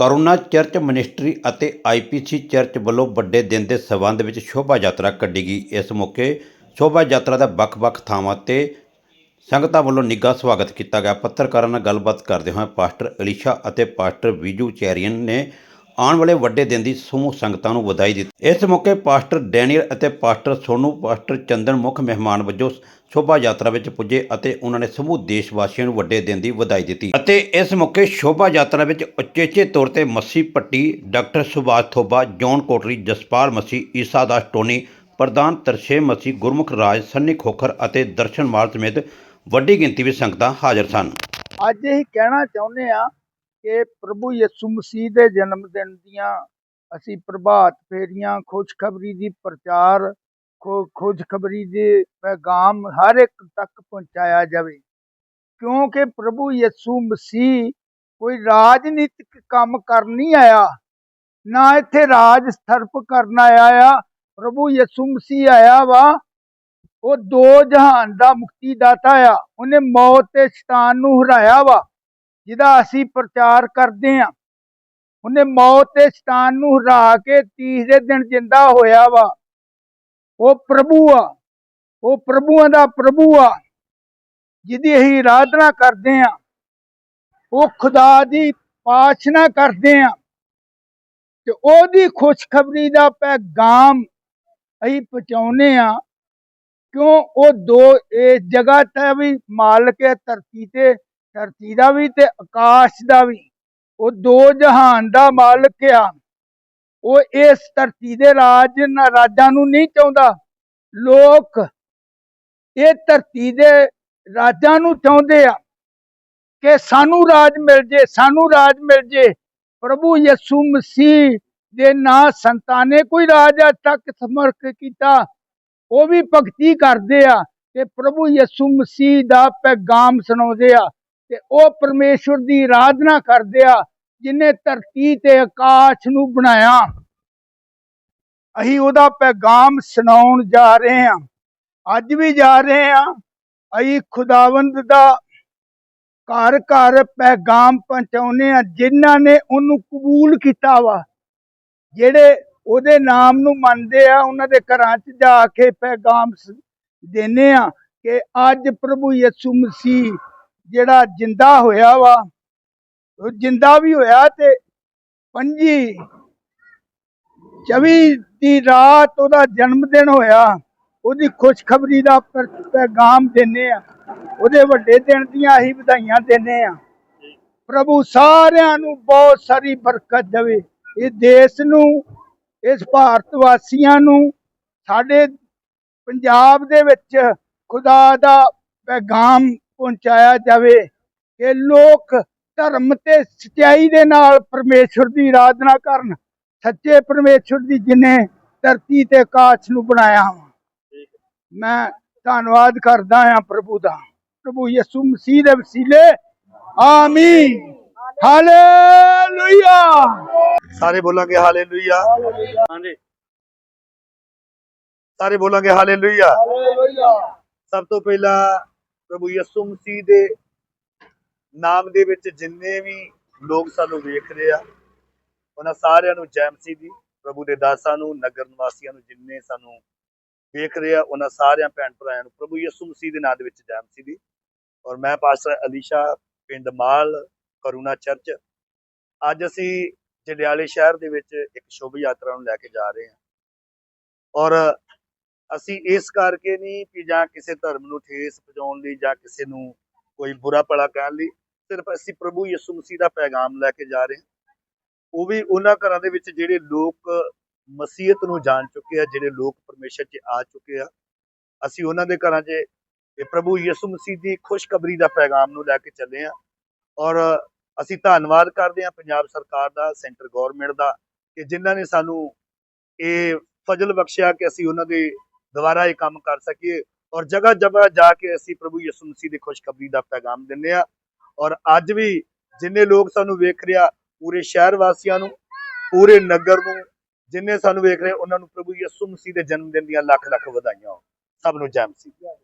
Corona church ministry ਅਤੇ IPC church ਵੱਲੋਂ ਵੱਡੇ ਦਿਨ ਦੇ ਸਬੰਧ ਵਿੱਚ ਸ਼ੋਭਾ ਯਾਤਰਾ ਕੱਢੀ ਗਈ। ਇਸ ਮੌਕੇ ਸ਼ੋਭਾ ਯਾਤਰਾ ਦਾ ਵੱਖ-ਵੱਖ ਥਾਵਾਂ ਤੇ ਸੰਗਤਾਂ ਵੱਲੋਂ ਨਿੱਘਾ ਸਵਾਗਤ ਕੀਤਾ ਗਿਆ। ਪੱਤਰਕਾਰਾਂ ਨਾਲ ਗੱਲਬਾਤ ਕਰਦੇ ਹੋਏ ਪਾਸਟਰ ਅਲੀਸ਼ਾ ਅਤੇ ਪਾਸਟਰ ਵਿਜੂ ਚੈਰੀਅਨ ਨੇ ਆਉਣ ਵਾਲੇ ਵੱਡੇ ਦਿਨ ਦੀ ਸਮੂਹ ਸੰਗਤਾਂ ਨੂੰ ਵਧਾਈ ਦਿੱਤੀ। ਇਸ ਮੌਕੇ ਪਾਸਟਰ ਡੈਨੀਅਲ ਅਤੇ ਪਾਸਟਰ ਸੋਨੂ, ਪਾਸਟਰ ਚੰਦਨ ਮੁੱਖ ਮਹਿਮਾਨ ਵਜੋਂ ਸ਼ੋਭਾ ਯਾਤਰਾ ਵਿੱਚ ਪੁੱਜੇ ਅਤੇ ਉਹਨਾਂ ਨੇ ਸਮੂਹ ਦੇਸ਼ ਵਾਸੀਆਂ ਨੂੰ ਵੱਡੇ ਦਿਨ ਦੀ ਵਧਾਈ ਦਿੱਤੀ। ਅਤੇ ਇਸ ਮੌਕੇ ਸ਼ੋਭਾ ਯਾਤਰਾ ਵਿੱਚ ਉਚੇਚੇ ਤੌਰ ਤੇ Masih Patti, doctor Subhash Thoba, John Kotri, Jaspal Masih, Isa Das Tony, ਪ੍ਰਧਾਨ ਤਰਸ਼ੇ ਮੱਸੀ, ਗੁਰਮੁਖ ਰਾਜ, ਸੰਨੀ ਖੋਖਰ ਅਤੇ ਦਰਸ਼ਨ ਮਾਲ ਸਮੇਤ ਵੱਡੀ ਗਿਣਤੀ ਵਿੱਚ ਸੰਗਤਾਂ ਹਾਜ਼ਰ ਸਨ। ਅੱਜ ਇਹ ਕਹਿਣਾ ਚਾਹੁੰਦੇ ਆ ਕਿ ਪ੍ਰਭੂ ਯਿਸੂ ਮਸੀਹ ਦੇ ਜਨਮ ਦਿਨ ਦੀਆਂ ਅਸੀਂ ਪ੍ਰਭਾਤ ਫੇਰੀਆਂ, ਖੁਸ਼ਖਬਰੀ ਦੀ ਪ੍ਰਚਾਰ, ਖੁ- ਖੁਸ਼ਖਬਰੀ ਦੇ ਪੈਗਾਮ ਹਰ ਇੱਕ ਤੱਕ ਪਹੁੰਚਾਇਆ ਜਾਵੇ। ਕਿਉਂਕਿ ਪ੍ਰਭੂ ਯਿਸੂ ਮਸੀਹ ਕੋਈ ਰਾਜਨੀਤਿਕ ਕੰਮ ਕਰਨ ਨਹੀਂ ਆਇਆ, ਨਾ ਇੱਥੇ ਰਾਜ ਸਥਾਪਿਤ ਕਰਨ ਆਇਆ ਆ। ਪ੍ਰਭੂ ਯਿਸੂ ਮਸੀਹ ਆਇਆ ਵਾ, ਉਹ ਦੋ ਜਹਾਨ ਦਾ ਮੁਕਤੀ ਦਾਤਾ ਆ। ਉਹਨੇ ਮੌਤ ਤੇ ਸ਼ੈਤਾਨ ਨੂੰ ਹਰਾਇਆ ਵਾ। ਜਿਹਦਾ ਅਸੀਂ ਪ੍ਰਚਾਰ ਕਰਦੇ ਹਾਂ। ਉਹਨੇ ਮੌਤ ਤੇ ਸ਼ੈਤਾਨ ਨੂੰ ਹਰਾ ਕੇ ਤੀਸਰੇ ਦਿਨ ਜਿੰਦਾ ਹੋਇਆ ਵਾ। ਉਹ ਪ੍ਰਭੂ ਆ। ਉਹ ਪ੍ਰਭੂਆਂ ਦਾ ਪ੍ਰਭੂ ਆ। ਜਿਹਦੀ ਅਸੀਂ ਆਰਾਧਨਾ ਕਰਦੇ ਆ ਉਹ ਖੁਦਾ ਦੀ ਪਾਸ਼ਨਾ ਕਰਦੇ ਆ ਤੇ ਉਹਦੀ ਖੁਸ਼ਖਬਰੀ ਦਾ ਪੈਗਾਮ ਅਸੀਂ ਪਹੁੰਚਾਉਨੇ ਆ ਕਿਉਂ? ਉਹ ਦੋ ਇਸ ਜਗ੍ਹਾ ਤੇ ਵੀ ਮਾਲਕ ਹੈ ਧਰਤੀ ਤੇ। ਧਰਤੀ ਦਾ ਵੀ ਤੇ ਆਕਾਸ਼ ਦਾ ਵੀ, ਉਹ ਦੋ ਜਹਾਨ ਦਾ ਮਾਲਕ ਆ। ਉਹ ਇਸ ਧਰਤੀ ਦੇ ਰਾਜ ਰਾਜਾਂ ਨੂੰ ਨਹੀਂ ਚਾਹੁੰਦਾ। ਲੋਕ ਇਹ ਧਰਤੀ ਦੇ ਰਾਜਾਂ ਨੂੰ ਚਾਹੁੰਦੇ ਆ ਕਿ ਸਾਨੂੰ ਰਾਜ ਮਿਲ ਜੇ, ਸਾਨੂੰ ਰਾਜ ਮਿਲ ਜੇ। ਪ੍ਰਭੂ ਯਿਸੂ ਮਸੀਹ ਦੇ ਨਾਂ ਸੰਤਾਂ ਨੇ ਕੋਈ ਰਾਜ ਅੱਜ ਤੱਕ ਸਮਰਕ ਕੀਤਾ। ਉਹ ਵੀ ਭਗਤੀ ਕਰਦੇ ਆ ਤੇ ਪ੍ਰਭੂ ਯਿਸੂ ਮਸੀਹ ਦਾ ਪੈਗਾਮ ਸੁਣਾਉਂਦੇ ਆ। ਤੇ ਉਹ ਪਰਮੇਸ਼ਵਰ ਦੀ ਆਰਾਧਨਾ ਕਰਦੇ ਆ, ਜਿਨੇ ਧਰਤੀ ਤੇ ਆਕਾਸ਼ ਨੂੰ ਬਣਾਇਆ। ਅਸੀਂ ਉਹਦਾ ਪੈਗਾਮ ਸੁਣਾਉਣ ਜਾ ਰਹੇ ਆ ਅੱਜ ਵੀ ਜਾ ਰਹੇ ਆ ਅਸੀਂ ਖੁਦਾਵੰਦ ਦਾ ਘਰ ਘਰ ਪੈਗਾਮ ਪਹੁੰਚਾਉਨੇ ਆ ਜਿਨ੍ਹਾਂ ਨੇ ਉਹਨੂੰ ਕਬੂਲ ਕੀਤਾ ਵਾ। ਜਿਹੜੇ ਉਹਦੇ ਨਾਮ ਨੂੰ ਮੰਨਦੇ ਆ, ਉਹਨਾਂ ਦੇ ਘਰਾਂ 'ਚ ਜਾ ਕੇ ਪੈਗਾਮ ਸ- ਦਿੰਦੇ ਆ ਕਿ ਅੱਜ ਪ੍ਰਭੂ ਯਿਸੂ ਮਸੀਹ ਜਿਹੜਾ ਜਿੰਦਾ ਹੋਇਆ ਵਾ ਜਿੰਦਾ ਵੀ ਹੋਇਆ ਤੇ ਪੰਜੀ 24 ਦੀ ਰਾਤ ਉਹਦਾ ਜਨਮ ਦਿਨ ਹੋਇਆ। ਉਹਦੀ ਖੁਸ਼ਖਬਰੀ ਦਾ ਪੈਗਾਮ ਦਿੰਦੇ ਆ। ਉਹਦੇ ਵੱਡੇ ਦਿਨ ਦੀਆਂ ਅਸੀਂ ਵਧਾਈਆਂ ਦਿੰਦੇ ਆ। ਪ੍ਰਭੂ ਸਾਰਿਆਂ ਨੂੰ ਬਹੁਤ ਸਾਰੀ ਬਰਕਤ ਦੇਵੇ। ਇਹ ਦੇਸ਼ ਨੂੰ, ਇਸ ਭਾਰਤ ਵਾਸੀਆਂ ਨੂੰ, ਸਾਡੇ ਪੰਜਾਬ ਦੇ ਵਿੱਚ ਖੁਦਾ ਦਾ ਪੈਗਾਮ ਪਹੁੰਚਾਇਆ ਜਾਵੇ ਕਿ ਲੋਕ ਧਰਮ ਤੇ ਸਚਾਈ ਦੇ ਨਾਲ ਪਰਮੇਸ਼ਵਰ ਦੀ ਆਰਾਧਨਾ ਕਰਨ ਸੱਚੇ ਪਰਮੇਸ਼ਵਰ ਦੀ ਜਿਨੇ ਧਰਤੀ ਤੇ ਆਕਾਸ਼ ਨੂੰ ਬਣਾਇਆ ਮੈਂ ਧੰਨਵਾਦ ਕਰਦਾ ਹਾਂ ਪ੍ਰਭੂ ਦਾ। ਪ੍ਰਭੂ ਯਿਸੂ ਮਸੀਹ ਦੇ ਵਸੀਲੇ। ਆਮੀਨ। ਹਾਲੇਲੂਇਆ। ਸਾਰੇ ਬੋਲਾਂਗੇ ਹਾਲੇਲੂਇਆ। ਹਾਂਜੀ। ਸਾਰੇ ਬੋਲਾਂਗੇ ਹਾਲੇਲੂਇਆ। ਸਭ ਤੋਂ ਪਹਿਲਾਂ ਪ੍ਰਭੂ ਯਿਸੂ ਮਸੀਹ ਦੇ ਨਾਮ ਦੇ ਵਿੱਚ ਜਿੰਨੇ ਵੀ ਲੋਕ ਸਾਨੂੰ ਵੇਖ ਰਹੇ ਆ, ਉਹਨਾਂ ਸਾਰਿਆਂ ਨੂੰ ਜੈ ਮਸੀਹ ਦੀ, ਪ੍ਰਭੂ ਦੇ ਦਾਸਾਂ ਨੂੰ, ਨਗਰ ਨਿਵਾਸੀਆਂ ਨੂੰ ਜਿੰਨੇ ਸਾਨੂੰ ਵੇਖ ਰਹੇ ਆ, ਉਹਨਾਂ ਸਾਰਿਆਂ ਭੈਣ ਭਰਾਵਾਂ ਨੂੰ ਪ੍ਰਭੂ ਯਿਸੂ ਮਸੀਹ ਦੇ ਨਾਮ ਦੇ ਵਿੱਚ ਜੈ ਮਸੀਹ ਦੀ। ਔਰ ਮੈਂ ਪਾਸਟਰ ਅਲੀਸ਼ਾ ਪਿੰਡ ਮਾਲ ਕਰੂਣਾ ਚਰਚ, ਅੱਜ ਅਸੀਂ ਜੰਡਿਆਲੇ ਸ਼ਹਿਰ ਦੇ ਵਿੱਚ ਇੱਕ ਸ਼ੁਭ ਯਾਤਰਾ ਨੂੰ ਲੈ ਕੇ ਜਾ ਰਹੇ ਹਾਂ। ਔਰ ਅਸੀਂ ਇਸ ਕਰਕੇ ਨਹੀਂ ਕਿ ਜਾਂ ਕਿਸੇ ਧਰਮ ਨੂੰ ਠੇਸ ਪਹੁੰਚਾਉਣ ਲਈ ਜਾਂ ਕਿਸੇ ਨੂੰ ਕੋਈ ਬੁਰਾ ਭਲਾ ਕਹਿਣ ਲਈ, ਸਿਰਫ ਅਸੀਂ ਪ੍ਰਭੂ ਯਿਸੂ ਮਸੀਹ ਦਾ ਪੈਗਾਮ ਲੈ ਕੇ ਜਾ ਰਹੇ ਹਾਂ। ਉਹ ਵੀ ਉਹਨਾਂ ਘਰਾਂ ਦੇ ਵਿੱਚ ਜਿਹੜੇ ਲੋਕ ਮਸੀਹਤ ਨੂੰ ਜਾਣ ਚੁੱਕੇ ਆ, ਜਿਹੜੇ ਲੋਕ ਪਰਮੇਸ਼ਰ 'ਚ ਆ ਚੁੱਕੇ ਆ, ਅਸੀਂ ਉਹਨਾਂ ਦੇ ਘਰਾਂ 'ਚ ਇਹ ਪ੍ਰਭੂ ਯਿਸੂ ਮਸੀਹ ਦੀ ਖੁਸ਼ਖਬਰੀ ਦਾ ਪੈਗਾਮ ਨੂੰ ਲੈ ਕੇ ਚੱਲੇ ਆ ਔਰ ਅਸੀਂ ਧੰਨਵਾਦ ਕਰਦੇ ਹਾਂ ਪੰਜਾਬ ਸਰਕਾਰ ਦਾ, ਸੈਂਟਰ ਗਵਰਨਮੈਂਟ ਦਾ, ਕਿ ਜਿਨ੍ਹਾਂ ਨੇ ਸਾਨੂੰ ਇਹ ਫਜ਼ਲ ਬਖਸ਼ਿਆ ਕਿ ਅਸੀਂ ਉਹਨਾਂ ਦੇ ਦੁਬਾਰਾ ਇਹ ਕੰਮ ਕਰ ਸਕੀਏ ਔਰ ਜਗ੍ਹਾ ਜਗ੍ਹਾ ਜਾ ਕੇ ਅਸੀਂ ਪ੍ਰਭੂ ਯਿਸੂ ਮਸੀਹ ਦੀ ਖੁਸ਼ਖਬਰੀ ਦਾ ਪੈਗਾਮ ਦਿੰਦੇ ਆ ਔਰ ਅੱਜ ਵੀ ਜਿੰਨੇ ਲੋਕ ਸਾਨੂੰ ਵੇਖ ਰਿਹਾ, ਪੂਰੇ ਸ਼ਹਿਰ ਵਾਸੀਆਂ ਨੂੰ, ਪੂਰੇ ਨਗਰ ਨੂੰ, ਜਿੰਨੇ ਸਾਨੂੰ ਵੇਖ ਰਹੇ, ਉਹਨਾਂ ਨੂੰ ਪ੍ਰਭੂ ਯਿਸੂ ਮਸੀਹ ਦੇ ਜਨਮ ਦਿਨ ਦੀਆਂ ਲੱਖ ਲੱਖ ਵਧਾਈਆਂ। ਸਭ ਨੂੰ ਜੈ ਮਸੀਹ।